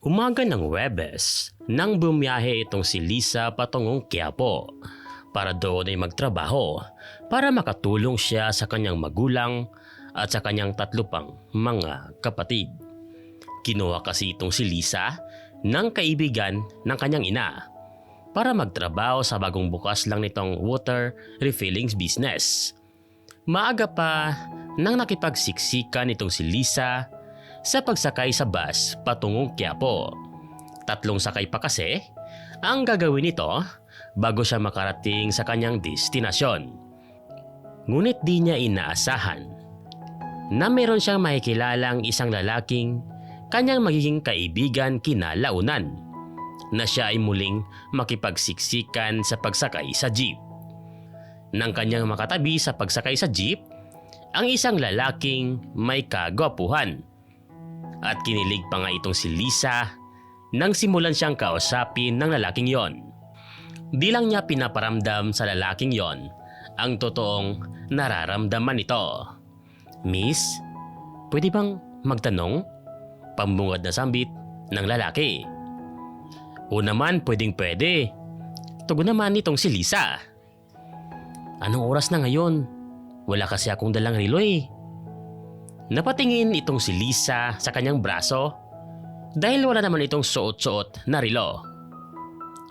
Umaga ng Webes nang bumiyahe itong si Lisa patungong Quiapo para doon ay magtrabaho para makatulong siya sa kanyang magulang at sa kanyang tatlo pang mga kapatid. Kinuha kasi itong si Lisa ng kaibigan ng kanyang ina para magtrabaho sa bagong bukas lang nitong water refillings business. Maaga pa nang nakipagsiksikan itong si Lisa sa pagsakay sa bus patungong Quiapo. Tatlong sakay pa kasi ang gagawin nito bago siya makarating sa kanyang destinasyon. Ngunit di niya inaasahan na meron siyang makikilalang isang lalaking kanyang magiging kaibigan kinalaunan na siya ay muling makipagsiksikan sa pagsakay sa jeep. Nang kanyang makatabi sa pagsakay sa jeep, ang isang lalaking may kagwapuhan. At kinilig pa nga itong si Lisa nang simulan siyang kausapin ng lalaking yon. Di lang niya pinaparamdam sa lalaking yon ang totoong nararamdaman nito. Miss, pwede bang magtanong? Pambungad na sambit ng lalaki. O naman pwedeng pwede. Tugon naman itong si Lisa. Anong oras na ngayon? Wala kasi akong dalang relo eh. Napatingin itong si Lisa sa kanyang braso dahil wala naman itong suot-suot na relo.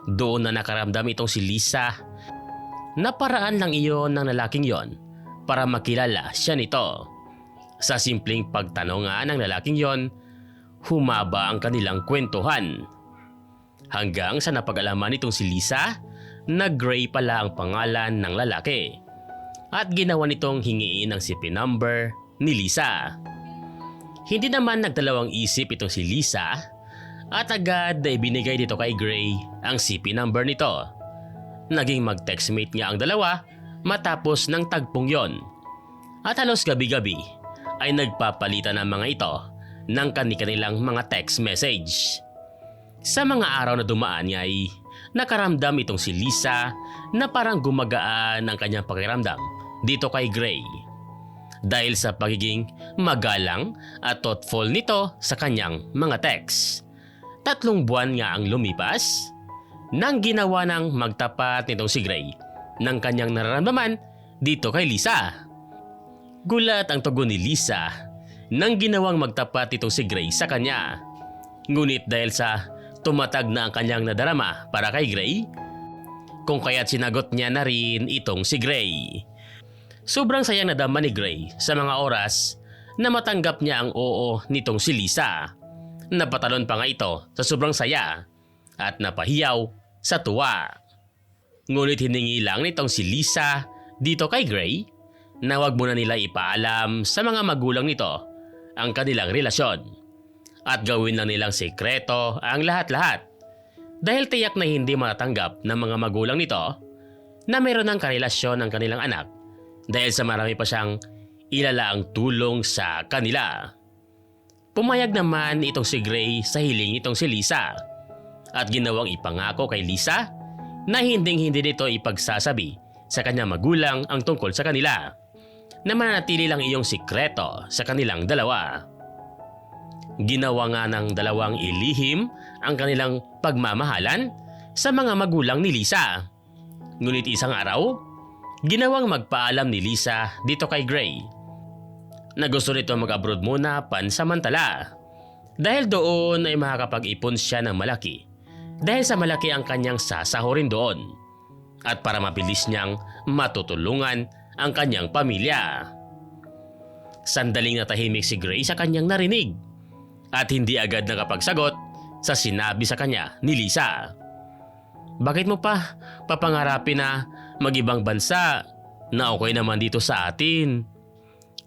Doon na nakaramdam itong si Lisa na paraan lang iyon ng lalaking yon para makilala siya nito. Sa simpleng pagtanong nga ng lalaking yon, humaba ang kanilang kwentuhan. Hanggang sa napag-alaman nitong si Lisa na Gray pala ang pangalan ng lalaki. At ginawa nitong hingiin ang CP number ni Lisa. Hindi naman nagdalawang isip itong si Lisa at agad na ibinigay dito kay Gray ang CP number nito. Naging mag-textmate nga ang dalawa matapos ng tagpong yon. At halos gabi-gabi ay nagpapalitan ng mga ito ng kanilang mga text message. Sa mga araw na dumaan niya ay nakaramdam itong si Lisa na parang gumagaan ang kanyang pakiramdam dito kay Gray. Dahil sa pagiging magalang at thoughtful nito sa kanyang mga text. Tatlong buwan nga ang lumipas nang ginawa ng magtapat nitong si Gray ng kanyang nararamdaman dito kay Lisa. Gulat ang tugon ni Lisa nang ginawang magtapat itong si Gray sa kanya. Ngunit dahil sa tumatag na ang kanyang nadarama para kay Gray, kung kaya't sinagot niya na rin itong si Gray. Sobrang sayang nadama ni Gray sa mga oras na matanggap niya ang oo nitong si Lisa. Napatalon pa nga ito sa sobrang saya at napahiyaw sa tuwa. Ngunit hiningi lang nitong si Lisa dito kay Gray na wag muna nila ipaalam sa mga magulang nito ang kanilang relasyon at gawin lang nilang sekreto ang lahat-lahat dahil tiyak na hindi matatanggap ng mga magulang nito na mayroon ng karelasyon ng kanilang anak dahil sa marami pa siyang ilalaang tulong sa kanila. Pumayag naman itong si Gray sa hiling itong si Lisa at ginawang ipangako kay Lisa na hinding hindi nito ipagsasabi sa kanyang magulang ang tungkol sa kanila na mananatili lang iyong sikreto sa kanilang dalawa. Ginawa nga ng dalawang ilihim ang kanilang pagmamahalan sa mga magulang ni Lisa. Ngunit isang araw, ginawang magpaalam ni Lisa dito kay Gray na gusto nito mag-abroad muna pansamantala dahil doon ay makakapag-ipon siya ng malaki dahil sa malaki ang kanyang sasahurin doon at para mabilis niyang matutulungan ang kanyang pamilya. Sandaling natahimik si Gray sa kanyang narinig at hindi agad nakapagsagot sa sinabi sa kanya ni Lisa. Bakit mo pa papangarapin na mag-ibang bansa na okay naman dito sa atin?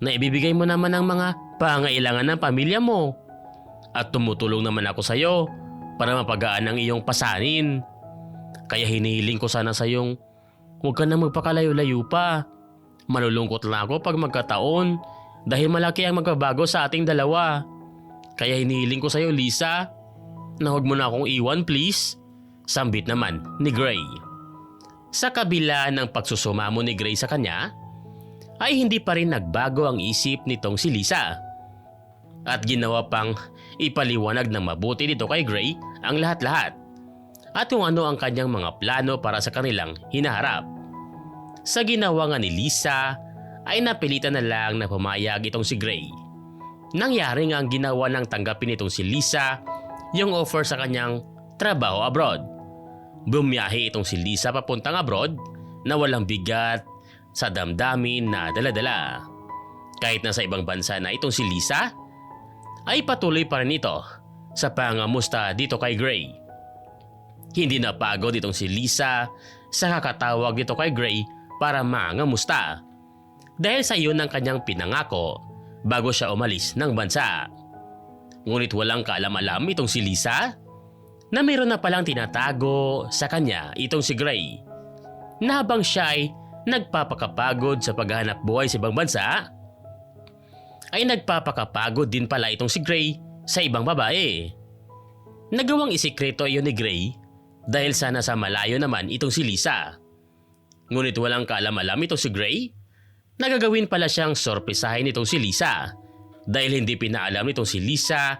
Na ibibigay mo naman ang mga pangailangan ng pamilya mo. At tumutulong naman ako sa iyo para mapagaan ang iyong pasanin. Kaya hinihiling ko sana sa iyong huwag ka na magpakalayo-layo pa. Malulungkot lang ako pag magkataon dahil malaki ang magbabago sa ating dalawa. Kaya hinihiling ko sa iyo Lisa na huwag mo na akong iwan please. Sambit naman ni Gray. Sa kabila ng pagsusumamo ni Gray sa kanya, ay hindi pa rin nagbago ang isip nitong si Lisa. At ginawa pang ipaliwanag ng mabuti dito kay Gray ang lahat-lahat at kung ano ang kanyang mga plano para sa kanilang hinaharap. Sa ginawa nga ni Lisa ay napilitan na lang na pumayag itong si Gray. Nangyari nga ang ginawa ng tanggapin itong si Lisa yung offer sa kanyang trabaho abroad. Bumiyahe itong si Lisa papuntang abroad na walang bigat sa damdamin na daladala. Kahit nasa ibang bansa na itong si Lisa, ay patuloy pa rin ito sa pangamusta dito kay Gray. Hindi napagod itong si Lisa sa kakatawag dito kay Gray para mangamusta. Dahil sa iyon ang kanyang pinangako bago siya umalis ng bansa. Ngunit walang kaalam-alam itong si Lisa na mayroon na palang tinatago sa kanya itong si Gray. Na habang siya ay nagpapakapagod sa paghahanap buhay sa ibang bansa, ay nagpapakapagod din pala itong si Gray sa ibang babae. Nagawang isikreto iyon ni Gray dahil sana sa malayo naman itong si Lisa. Ngunit walang kaalam-alam itong si Gray Nagagawin pala siyang sorpresahin itong si Lisa dahil hindi pinaalam nitong si Lisa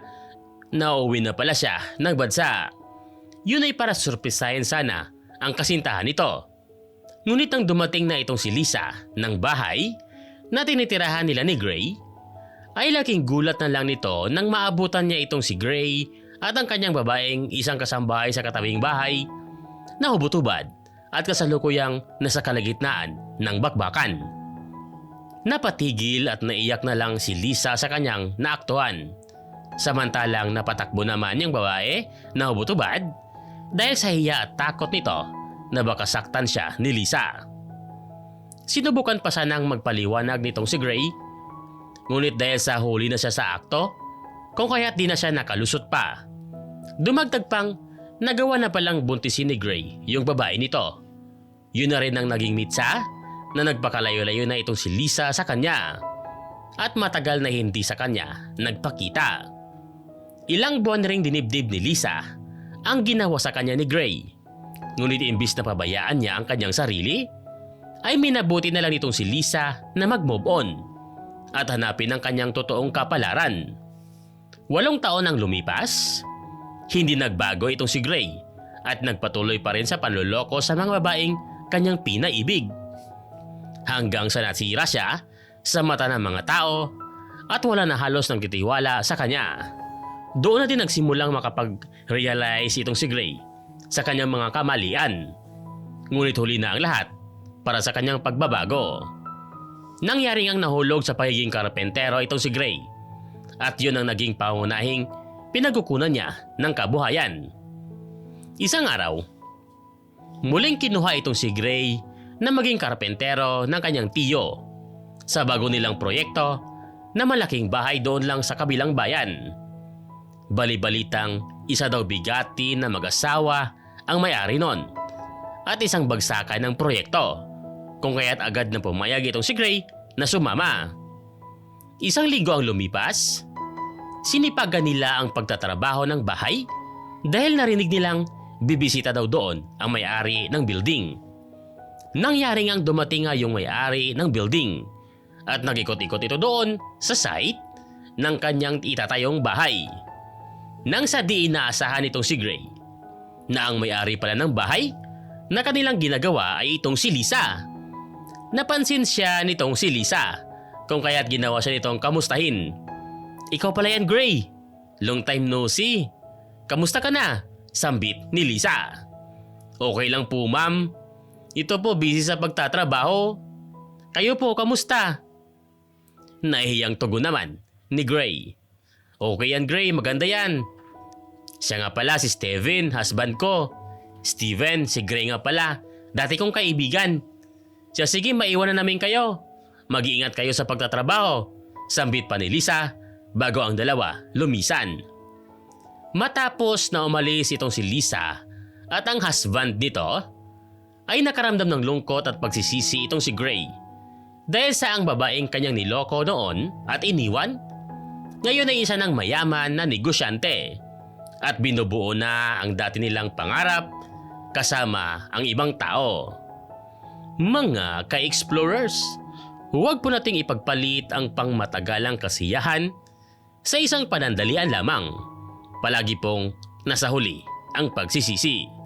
na uuwi na pala siya ng bansa. Yun ay para sorpresahin sana ang kasintahan nito. Ngunit nang dumating na itong si Lisa ng bahay na tinitirahan nila ni Gray, ay laking gulat na lang nito nang maabutan niya itong si Gray at ang kanyang babaeng isang kasambahay sa katabing bahay na hubutubad at kasalukuyang nasa kalagitnaan ng bakbakan. Napatigil at naiyak na lang si Lisa sa kanyang naaktuhan. Samantalang napatakbo naman yung babae na hubutubad dahil sa hiya at takot nito na baka saktan siya ni Lisa. Sinubukan pa sanang magpaliwanag nitong si Gray ngunit dahil sa huli na siya sa akto kung kaya't di na siya nakalusot pa. Dumagdag pang nagawa na palang buntisin ni Gray yung babae nito. Yun na rin ang naging mitsa na nagpakalayo-layo na itong si Lisa sa kanya at matagal na hindi sa kanya nagpakita. Ilang buwan ring dinibdib ni Lisa ang ginawa sa kanya ni Gray. Ngunit imbis na pabayaan niya ang kanyang sarili, ay minabuti na lang itong si Lisa na mag-move on at hanapin ang kanyang totoong kapalaran. Walong taon ang lumipas, hindi nagbago itong si Gray at nagpatuloy pa rin sa panloloko sa mga babaeng kanyang pinaibig hanggang sa nasira siya sa mata ng mga tao at wala na halos ng titiwala sa kanya. Doon na din nagsimulang makapag-realize itong si Gray sa kanyang mga kamalian. Ngunit huli na ang lahat para sa kanyang pagbabago. Nangyari ang nahulog sa pagiging karpentero itong si Gray at yun ang naging pangunahing pinagkukunan niya ng kabuhayan. Isang araw, muling kinuha itong si Gray na maging karpentero ng kanyang tiyo sa bago nilang proyekto na malaking bahay doon lang sa kabilang bayan. Balibalitang isa daw bigati na mag-asawa ang may-ari nun at isang bagsakan ng proyekto kung kaya't agad na pumayag itong si Gray na sumama. Isang linggo ang lumipas, sinipagan nila ang pagtatrabaho ng bahay dahil narinig nilang bibisita daw doon ang may-ari ng building. Nangyari ngang dumating nga yung may-ari ng building at nagikot-ikot ito doon sa site ng kanyang itatayong bahay. Nang sa di inaasahan itong si Gray na ang may-ari pala ng bahay na kanilang ginagawa ay itong si Lisa. Napansin siya nitong si Lisa kung kaya't ginawa siya nitong kamustahin. Ikaw pala yan Gray. Long time no see. Kamusta ka na? Sambit ni Lisa. Okay lang po ma'am. Ito po busy sa pagtatrabaho. Kayo po, kamusta? Nahihiyang tugon naman ni Gray. Okay yan Gray, maganda yan. Siya nga pala si Steven, husband ko. Steven, si Gray nga pala, dati kong kaibigan. Siya sige, maiwan na namin kayo. Mag-iingat kayo sa pagtatrabaho. Sambit pa ni Lisa bago ang dalawa lumisan. Matapos na umalis itong si Lisa at ang husband nito, ay nakaramdam ng lungkot at pagsisisi itong si Gray. Dahil sa ang babaeng kanyang niloko noon at iniwan, ngayon ay isa ng mayaman na negosyante at binubuo na ang dati nilang pangarap kasama ang ibang tao. Mga ka-explorers, huwag po nating ipagpalit ang pangmatagalang kasiyahan sa isang panandalian lamang palagi pong nasa huli ang pagsisisi.